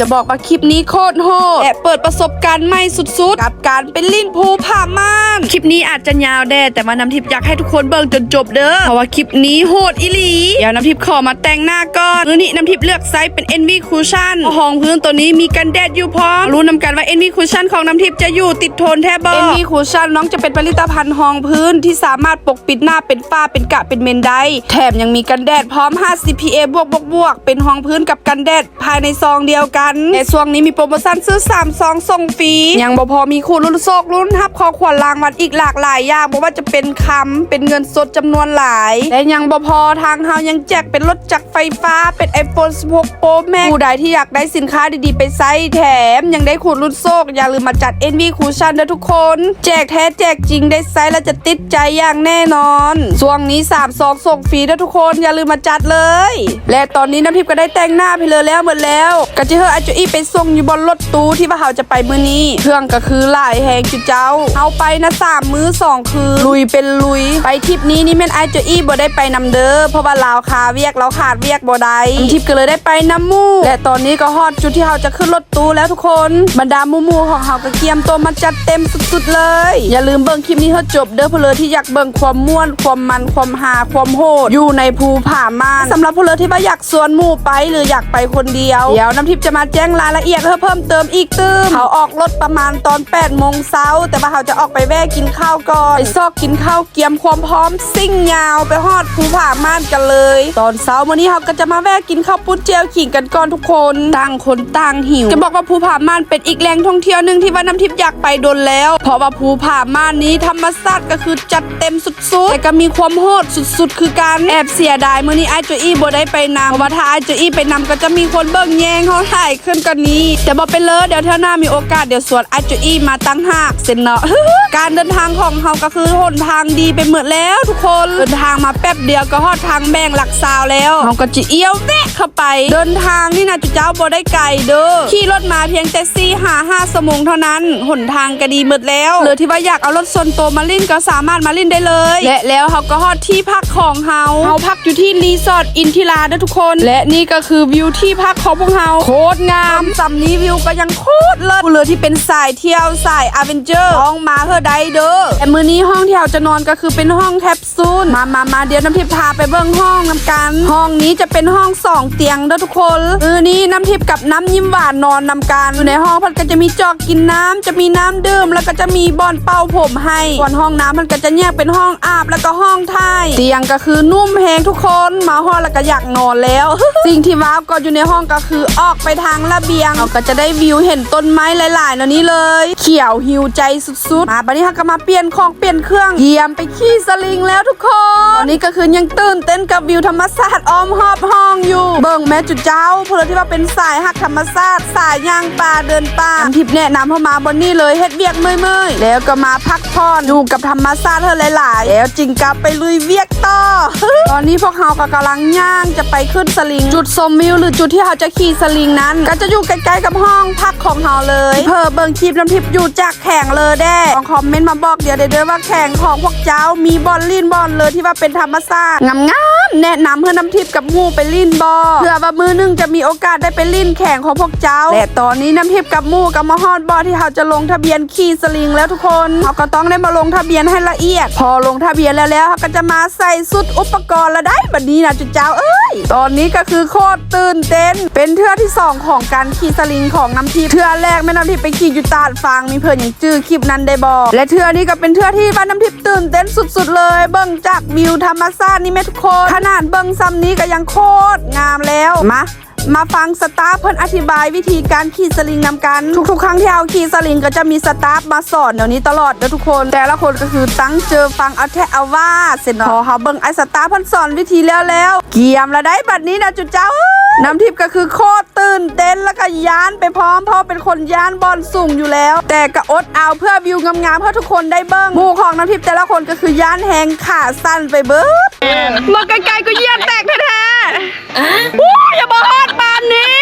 จะบอกว่าคลิปนี้โคตรโหดและเปิดประสบการณ์ใหม่สุดๆ กับการเป็นลิ้นภูผาม่านคลิปนี้อาจจะยาวแด่แต่ว่าน้ำทิพย์อยากให้ทุกคนเบิ่งจนจบเด้อเพราะว่าคลิปนี้โหดอีหลีเดี๋ยวน้ำทิพย์ขอมาแต่งหน้าก่อนมื้อนี้น้ำทิพย์เลือกไซส์เป็น NV Cushion ห้องพื้นตัวนี้มีกันแดดอยู่พร้อมรู้นำกันว่า NV Cushion ของน้ำทิพย์จะอยู่ติดทนแทบบ่ NV Cushion น้องจะเป็นผลิตภัณฑ์ห้องพื้นที่สามารถปกปิดหน้าเป็นฝ้าเป็นกระเป็นเมนได้แถมยังมีกันแดดพร้อม 50 PA บวกบวกบวกเป็นห้องพื้นกับกันแดดภายในซองเดียวกันในช่วงนี้มีโปรโมชั่นซื้อ3ซองส่งฟรียังบ่พอมีคู่รุ่นโซกรุ่นทับคอขวัญรางวัลอีกหลากหลายอย่างบ่ว่าจะเป็นคำเป็นเงินสดจำนวนหลาย และยังบ่พอทางเฮายังแจกเป็นรถจักรไฟฟ้าเป็น iPhone 16 Pro Max ผู้ใดที่อยากได้สินค้าดีๆ ไปใช้แถม ยังได้ขูดรุ่นโซกอย่าลืมมาจัด NV คูชั่นด้วยทุกคน แจกแท้แจกจริงได้ไซส์แล้วจะติดใจอย่างแน่นอนช่วงนี้3ซองส่งฟรีด้วยทุกคนอย่าลืมมาจัดเลย และตอนนี้น้ำทิพย์ก็ได้แต่งหน้าไปเลยแล้วหมดแล้วก็จะเฮอจุอีไปส่งอยู่บนรถตู้ที่ว่าเฮาจะไปมื้อนี้ เครื่องก็คือหลายแหงจุเจ้าเอาไปนะสามมื้อสองคืนลุยเป็นลุย ไปทริปนี้นี่แม่นไอจุอีบ่ได้ไปนำเด้อเพราะว่าลาวคาเวียกเราขาดเวียกบ่ได้น้ำทิพย์ก็เลยได้ไปน้ำมู่และตอนนี้ก็ฮอดจุดที่เฮาจะขึ้นรถตู้แล้วทุกคนบรรดามู่ๆของเฮาก็เกียมตัวมาจัดเต็มสุดๆเลย อย่าลืมเบิ่งคลิปนี้ให้จบเด้อเพื่อเลยที่อยากเบิ่งความม่วน ความมันความฮาความโหดอยู่ในภูผาม่านสำหรับผู้เลยที่ว่าอยากสวนหมู่ไปหรืออยากไปคนเดียวเดี๋ยวน้ำทิพย์จะมาแจ้งรายละเอียดเพื่อเพิ่มเติมอีกตื้มเขาออกรถประมาณตอน8โมงเช้าแต่ว่าเขาจะออกไปแวะกินข้าวก่อนไปซอกกินข้าวเกียมความพร้อมซิ่งยาวไปฮอดภูผาม่านกันเลย ตอนเช้ามื้อนี้เขาก็จะมาแวะกินข้าวปุ้นเจียวขิงกันก่อนทุกคนต่างคนต่างหิว จะบอกว่าภูผาม่านเป็นอีกแหล่งท่องเที่ยวหนึ่งที่ว่าน้ำทิพย์อยากไปโดนแล้ว เพราะว่าภูผาม่านนี้ธรรมชาติก็คือจัดเต็มสุดๆแต่ก็มีความโหดสุดๆ คือการแอบเสียดายมื้อนี้ไอ้โจอี้บ่ได้ไปนำเพราะว่าถ้าไอ้โจอี้ไปนำก็จะมีคนเบิ่งแยงเขาถ่ายขึ้นกันนี้แต่บอกไปเลยเดี๋ยวเท่าหน้ามีโอกาสเดี๋ยวสวนไอ้โจอี้มาตั้งหากเซนเนาะการเดินทางของเขาก็คือหนทางดีไปหมดแล้ว ทุกคนเดินทางมาแป๊บเดียวก็ฮอดทางแบ่งหลักซาวแล้วเขาก็จะเอี้ยวแวะเข้าไป เดินทางนี่นะจุเจ้าบ่ได้ไกลเด้อขี่รถมาเพียงแต่สี่หาห้าชั่วโมงเท่านั้นหนทางก็ดีหมดแล้วเลยที่ว่าอยากเอารถส่วนตัวมาลิ่นก็สามารถมาลิ่นได้เลย และแล้วเขาก็ฮอดที่พักของเฮาเฮาพักอยู่ที่รีสอร์ทอินทิราเด้อทุกคน และนี่ก็คือวิวที่พักของพวกเฮาโคตรงามสำนี้วิวก็ยังโคตรเลิศผู้เรือที่เป็นสายเที่ยวสายอเวนเจอร์ห้องมาเพื่อใดเด้อแต่มือนี้ห้องที่เราจะนอนก็คือเป็นห้องแคปซูลมามามาเดี๋ยวน้ำทิพย์พาไปเบิ่งห้องน้ำกัน ห้องนี้จะเป็นห้องสองเตียงเด้อทุกคนมือนี้น้ำทิพย์กับน้ำยิ้มหวานนอนนำกันอยู่ในห้องพันก็จะมีจอกกินน้ำจะมีน้ำดื่มแล้วก็จะมีบอนเป่าผมให้ส่วนห้องน้ำมันก็จะแยกเป็นห้องอาบแล้วก็ห้องท่ายเตียงก็คือนุ่มแฮงทุกคนมาห้องแล้วก็อยากนอนแล้ว สิ่งที่ว้าวก็อยู่ในห้องก็คือออกไปทางระเบียงเราก็จะได้วิวเห็นต้นไม้หลายๆแล้วนี้เลย เขียวหิวใจสุดๆ มาบัดนี้เราก็มาเปลี่ยนของเปลี่ยนเครื่องเยี่ยมไปขี่สลิงแล้วทุกคนตอนนี้ก็คือยังตื่นเต้นกับวิวธรรมชาติอ้อมหอบห้องอยู่ เบิ่งแม่จุดเจ้าเพื่อที่ว่าเป็นสายหักธรรมชาติสายย่างป่าเดินป่าทิพย์แนะนำเข้ามาบนนี่เลยเฮ็ดเวียกเมื่อยๆแล้วก็มาพักผ่อนอยู่กับธรรมชาติเธอหลายๆ แล้วจริงกลับไปลุยเวียกต่อตอนนี้พวกเราก็กำลังย่างจะไปขึ้นสลิง จุดชมวิวหรือจุดที่เราจะขี่สลิงนั้นก็จะอยู่ใกล้ๆกับห้องพักของเราเลยเพอเบิ่งคลิปน้ำทิพย์อยู่จากแข่งเลยแด้ลองคอมเมนต์มาบอกเดี๋ยวเด้อว่าแข่งของพวกเจ้ามีบอลลินบอลเลยที่ว่าเป็นธรรมชาติงามๆแนะนำเพื่อน้ำทิพย์กับงูไปลินบอลเพื่อว่ามือหนึงจะมีโอกาสได้ไปลินแข่งของพวกเจ้าแต่ตอนนี้น้ำทิพย์กับมูกับมาฮอดบอลที่เราจะลงทะเบียนขี่สลิงแล้วทุกคนเราก็ต้องได้มาลงทะเบียนให้ละเอียด พอลงทะเบียนแล้วแล้วเราก็จะมาใส่สุดอุปกรณ์แล้วได้บัดนี้นะจุดเจ้าเอ้ยตอนนี้ก็คือโคตรตื่นเต้นเป็นเทื่อที่สองของการขี่สลิงของน้ำทิพย์เทื่อแรกแม่น้ำทิพย์ไปขี่อยู่ตาดฟางมีเพื่อนอย่างจื้อคลิปนั้นได้บอกและเทื่อนี้ก็เป็นเทื่อที่บ้านน้ำทิพย์ตื่นเต้นสุดๆ เลย เบิ่งจากวิวธรรมชาตินี่แม่ทุกคน ขนาดเบิ่งซ้ำนี้ก็ยังโคตรงามแล้วมา มาฟังสตาฟเพิ่นอธิบายวิธีการขี่สลิงนำกัน ทุกๆ ครั้งที่เอาขี่สลิงก็จะมีสตาฟมาสอนเดี๋ยวนี้ตลอดเด้อทุกคน แต่ละคนก็คือตั้งเจอฟังเอาแท้เอาว่าเสร็จเนาะพอเขาเบิ่งไอ้สตาฟเพิ่นสอนวิธีแล้วแล้วเกียมแล้วได้บัดนี้นะจุดเจ้าเอ้ยน้ำทิพย์ก็คือโคตรตื่นเต้นแล้วก็ย้านไปพร้อมเพราะเป็นคนย้านบอลสูงอยู่แล้ว แต่ก็อดเอาเพื่อวิวงามๆเพื่อทุกคนได้เบิ่งหมู่ของน้ำทิพย์แต่ละคนก็คือย้านแหงขาสั้นไปเบิดมาไกลๆก็เยี่ยนแตกแท้ๆโอ้ยอย่าบอกฮอดบานนี้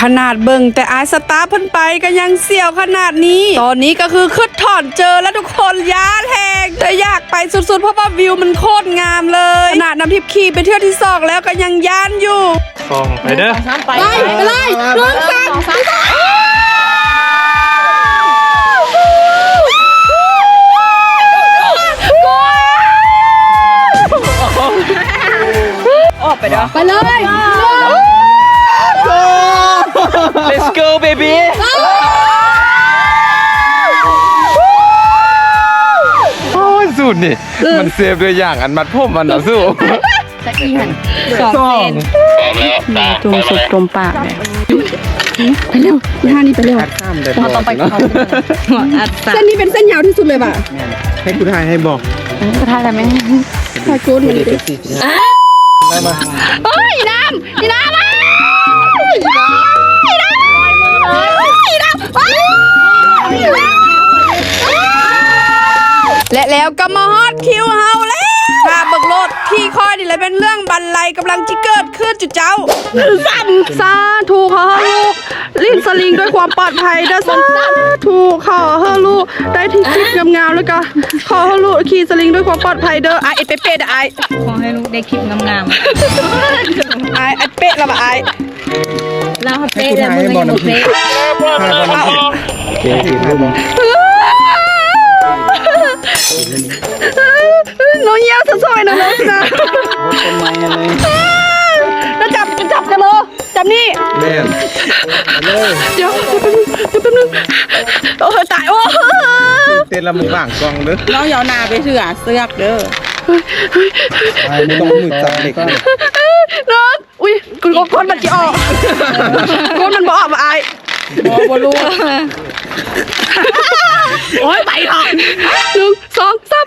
ขนานาดเบิ่งแต่อายสตาร์เพิ่นไปก็ยังเสี่ยวขนาดนี้ ตอนนี้ก็คือขึ้นถอนเจอแล้วทุกคนย้าแหงแต่อยากไปสุดๆ เพราะว่าวิวมันโคตรงามเลย ขนาดน้ำทิพย์ขี่ไปเที่ยวที่ซอกแล้วก็ยังย่านอยู่ฟองไปเด้อ ไปไปเลยหนึ่งสองสาม ไปเลย Let's go baby โอ้ยสูตรนี่ มันเซฟด้วยอย่างอันมัดผมมันนะสู้สองเซนจุ่มสุดกลมปากเลยไปเร็วท่านี้ไปเร็วข้ามได้เราต้องไปเขาอัดเส้นนี้เป็นเส้นยาวที่สุดเลยป่ะให้กูทายให้บอกท่าอะไรไหมถ่ายโกนมันดิ เฮ้ยน้ำนี่น้ำมาอีน้ำอีน้ำอีน้ำและแล้วก็มาฮอตคิวเฮาแล้วถ้าเบิกรถ ที่คอยนี่แหละเป็นเรื่องบันไลกำลังจิเกิดขึ้นจุดเจ้าสั่นสาถูกขอเฮาลูกลิ้นสลิงด้วยความปลอดภัยนะสาถูกขอเฮาลูกได้ที่คลิปงามๆแล้วก็ขอเฮาลูกขี่สลิงด้วยความปลอดภัยเด้อไอเอ็ดเป๊ะๆเด้อไอขอให้ลูกได้คลิปงามไอไอเป๊ะและบ่ไอๆเราเป๊ะแล้วมึงยังบ่เป๊ะเจ๊สี่ให้บ อกน้องเยี่ยวสวยๆนะน้องนะต้นไม้อะไรแล้วจับจับกันเลยจับนี่แม่นเดี๋ยวเดี๋ยวแป๊บนึงเดี๋ยวแป๊บนึงโอ้ยตายโอ้ยเต้นละมือว่างกองเด้อน้องยาวนาไปเถื่อเสือกเด้อไอ้ไม่ต้องมือจับเด็กเลยน้องอุ้ยกูก็ก้นมันจะออกก้นมันบออกมาไอายบ่บ่รู้โอ้ยไปเถอะหนึ่งสองสาม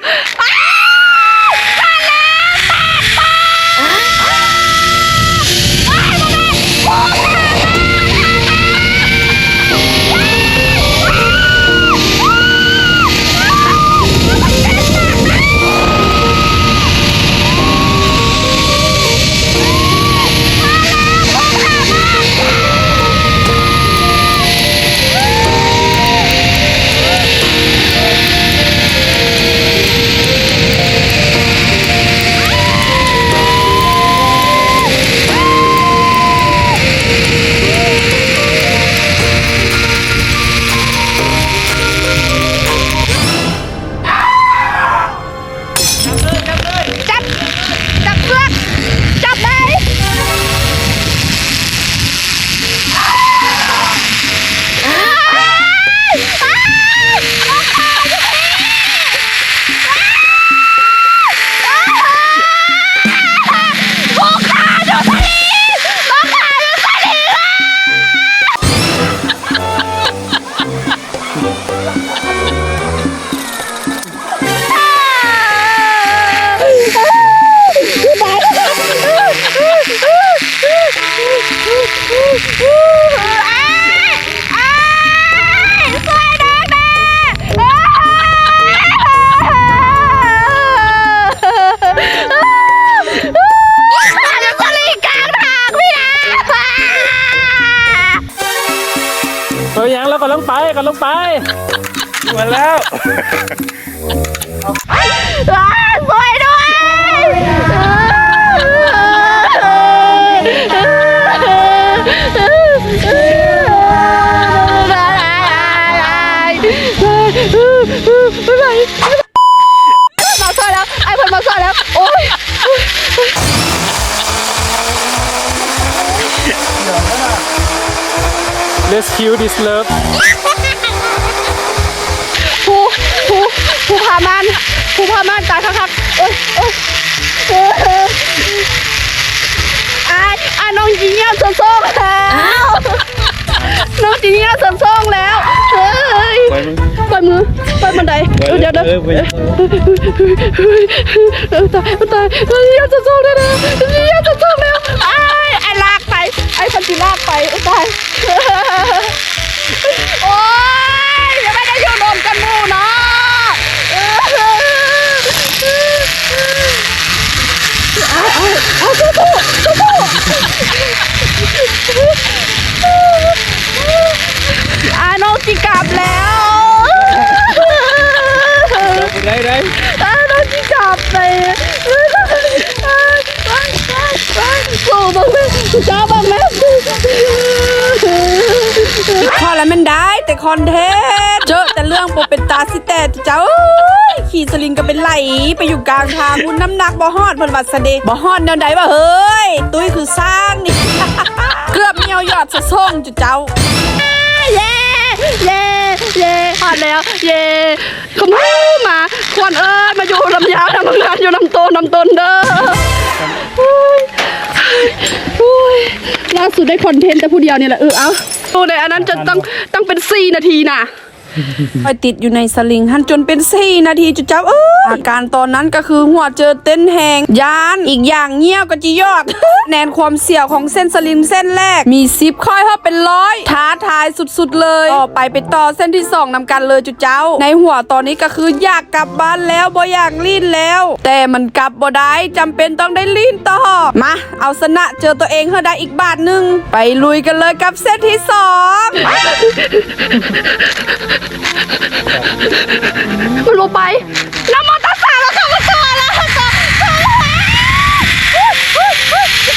เลสคิวดิสเลิฟผู้ผู้ผู้พามันผู้พามันตายคักๆเอ้ยเอ้ยเอ้ยไอ้ไอ้น้องจีเงียบสซ่องแล้วน้องจีเงียบสซ่องแล้วเฮ้ยปล่อยมือปล่อยบันไดเดี๋ยวเดี๋ยวเดี๋ยวเออไปเออตายตายเงียบสซ่องแล้วนะเงียบสซ่องแล้วไอ้ไอ้ลากไปไอ้คนที่ลากไปตายโอ้ยยังไม่ได้อยู่ดนกันมูเนาะอาอาเอาสู้สู้สู้อาน้องจิกับแล้วด้อาน้องจิกับไปไปไปไปสู้บ้างไหมเจ้าบ้าง แล้วมันได้แต่คอนเทนต์เจอแต่เรื่องโปเป็นตาสิแต่เจ้าขี่สลิงก็เป็นไหลไปอยู่กลางทางมุนน้ำหนักบ่ฮอดเพิ่นวัดสเดบ่ฮอดแนวใดวะเฮ้ย ตุ้ยคือสร้างนี่ เกือบเหี่ยวยอดสะส่งจุเจ้าเย่เย่เย่ผ่านแล้ว เย่ขมมาควนเอ้ยมาอยู่ลำยาวทำงานอยู่ลำโตนลำต้นเด้อหุยหุยล่าสุดได้คอนเทนต์แต่ผู้เดียวนี่แหละเออเอา ดูในอันนั้นจะต้องต้องเป็นสี่นาทีนะ ไปติดอยู่ในสลิงหันจนเป็นสี่นาทีจุเจ้าเอ้ยอาการตอนนั้นก็คือหัวเจอเต้นแหงยานอีกอย่างเงี้ยวก็จียอด แนนความเสี่ยวของเส้นสลิงเส้นแรก มีซิปค่อยเข้าเป็นร้อยท้าทายสุดๆเลยต่อไปไปต่อเส้นที่สองนำกันเลยจุดเจ้า ในหัวตอนนี้ก็คืออยากกลับบ้านแล้วบ่อยากลีนแล้ว แต่มันกลับบ่ได้จำเป็นต้องได้ลีนต่อมาเอาสนะเจอตัวเองเฮอได้อีกบาทหนึ่งไปลุยกันเลยกับเส้นที่สองมันลงไปน้ำมอเตอร์ไซค์แล้วค่ะมันเจอแล้วเจอเจอแล้ว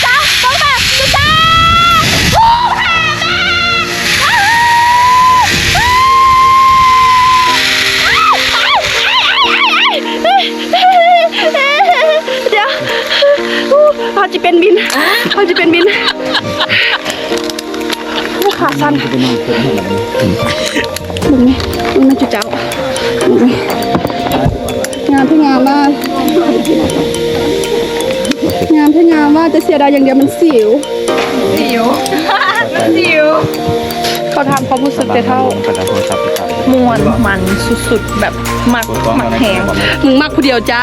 จ้าต้องแบบจ้าผู้หาเดี๋ยวอาจจะเป็นบินอาจจะเป็นบิน ขาสั้นมึงไหมมึงน่าจะเจ้างามที่งามมากงามที่งามมากจะเสียดายอย่างเดียวมันสิวสิวสิวเขาทำความรู้สึกแต่เท่า มวนมันสุดๆแบบหมักหมักแหงมึงมากผู้เดียวจ้า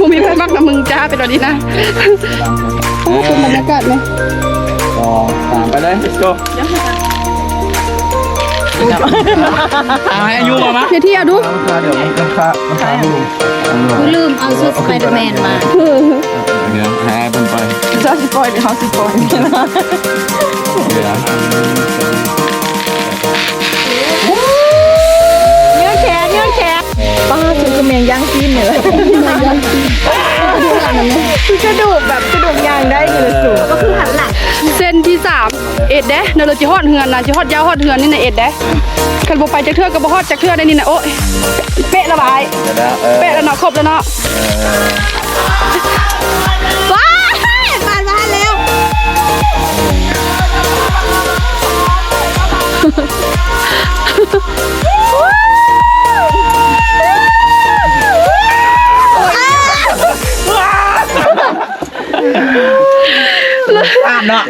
มึงมีใครมากนะมึงจ้าเป็นแบบนี้นะโอ้เป็นบรรยากาศไหมส องสามไปเลย let's go เอาให้อายุมามั้ยเที่ยวเที่ยวดูเดี๋ยวมันค้ามันค้าไม่รู้ลืมเอาชุดสไปเดอร์แมนมาเดี๋ยวแพ้เป็นไปจะสปอยหรือเขาสปอยเดี๋ยวเนื้อแขกเนื้อแขกป้าฉันก็เมียงย่างซีนเนี่ยเล ยคือกระดูกแบบกระดูกย่างได้เลยสูงก็คือหันหลังเส้นที่สามเอ็ดเด้เนเราจิฮอดเฮือนนะจิฮอดยาวฮอดเฮือนนี่นะเอ็ดเด้คันบ่ไปจากเทือกก็บ่ฮอดจากเทือกได้นี่นะโอ้ยเป๊ะละบายเดี๋ยวนะเออเป๊ะแล้วเนาะครบแล้วเนาะ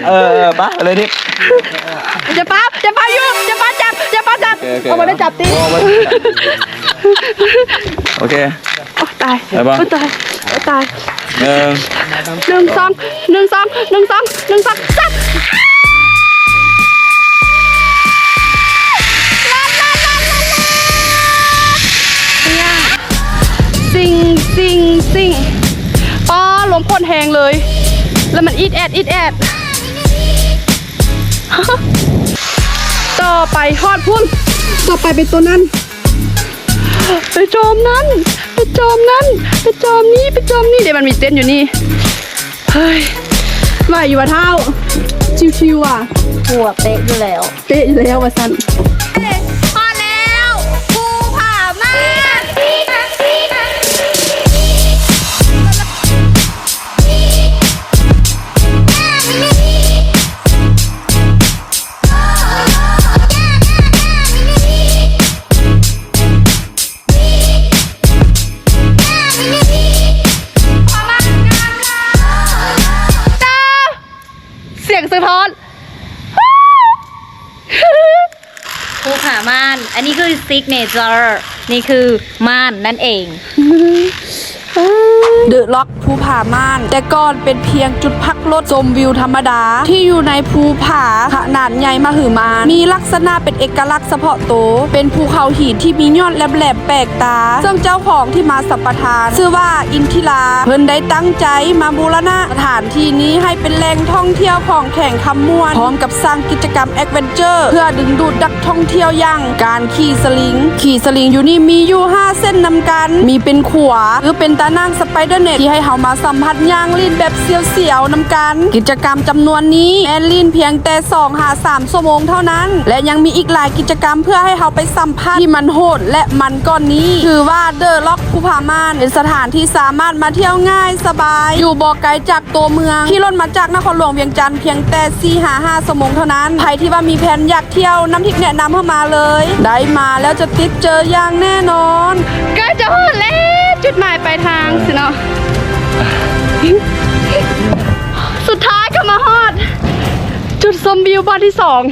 เนาะเออเออปะไปเลยทิพย์ อย่าป้าอย่าป้าอยู่อย่าป้าจับอย่าป้าจับโอเคโอเค เอามาได้จับติโอ้ไว้โอเค โอ้ตายไปบ้างโอ้ตายโอ้ตายหนึ่งหนึ่งสองหนึ่งสองหนึ่งสองหนึ่งสองสามซิงซิงซิงป้าลมพ่นแหงเลย แล้วมันอีดแอดอีดแอด ต่อไปฮอดพุ่น ต่อไปเป็นตัวนั้น ไปจอมนั้น ไปจอมนั้น ไปจอมนี้ ไปจอมนี้ เดี๋ยวมันมีเต้นอยู่นี่ เฮ้ยไหวอยู่วะเท่า ชิวๆอะหัวเป๊ะอยู่แล้ว เป๊ะอยู่แล้ววะสัน ซิกเนเจอร์นี่คือม่านนั่นเอง เดอะล็อกภูผาม่าน แต่ก่อนเป็นเพียงจุดพักรถชมวิวธรรมดา ที่อยู่ในภูผาขนาดใหญ่มหึมา มีลักษณะเป็นเอกลักษณ์เฉพาะตัวเป็นภูเขาหินที่มียอดแหลมๆแปลกตา ซึ่งเจ้าของที่มาสัมปทาน ชื่อว่าอินทิลาเพิ่นได้ตั้งใจมาบูรณะสถานที่นี้ให้เป็นแหล่งท่องเที่ยวของแข่งคำม่วน พร้อมกับสร้างกิจกรรมแอดเวนเจอร์ เพื่อดึงดูดนักท่องเที่ยวอย่างการขี่สลิง ขี่สลิงอยู่นี่มีอยู่ 5 เส้นนำกัน มีเป็นขวาหรือเป็นตานั่งสไปเดอร์เน็ตที่ให้เฮามาสัมผัสย่างลินแบบเสียวๆนำกัน กิจกรรมจำนวนนี้แอนลินเพียงแต่2หา3ชั่วโมงเท่านั้น และยังมีอีกหลายกิจกรรมเพื่อให้เฮาไปสัมผัสที่มันโหดและมันก้อนนี้ คือว่าเดอะล็อกภูผามานเป็นสถานที่สามารถมาเที่ยวง่ายสบาย อยู่บ่อไกลจากตัวเมือง ที่รถมาจากนครหลวงเวียงจันทร์เพียงแต่4หา5ชั่วโมงเท่านั้นใครที่ว่ามีแผนอยากเที่ยวน้ำทิพย์แนะนำเข้ามาเลย ได้มาแล้วจะติดเจออย่างแน่นอนใกล้จะฮอดแล้ว จุดหมายปลายทางสิเนาะ สุดท้ายก็มาฮอด จุดชมวิวบ้านที่สอง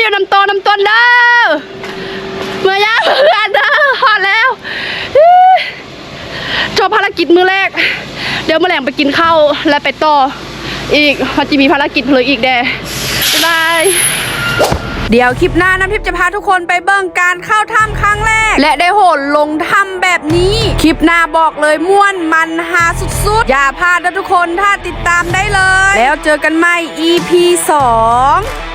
อยู่น้ำโตน้ำตนเด้อเมื่อยาเมื่อนเด้อพอดแล้วจบภารกิจมือแรก เดี๋ยวมื่อแรงไปกินข้าวและไปต่ออีกมันจะมีภารกิจเพลยอีกแด่บ๊ายบายเดี๋ยวคลิปหน้าน้ำทิพย์จะพาทุกคนไปเบิ่งการเข้าถ้ำครั้งแรก และได้โหนลงถ้ำแบบนี้ คลิปหน้าบอกเลยม่วนมันฮาสุดๆ อย่าพลาดนะทุกคนถ้าติดตามได้เลย แล้วเจอกันใหม่ EP 2